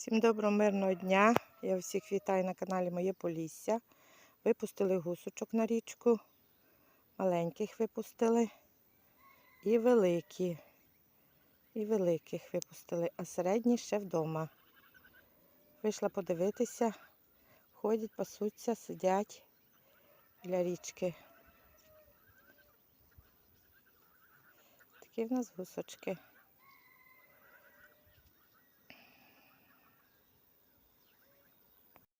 Всім доброго мирного дня. Я всіх вітаю на каналі Моє Полісся. Випустили гусочок на річку. Маленьких випустили. І великі. І великих випустили, а середні ще вдома. Вийшла подивитися. Ходять, пасуться, сидять біля річки. Такі в нас гусочки.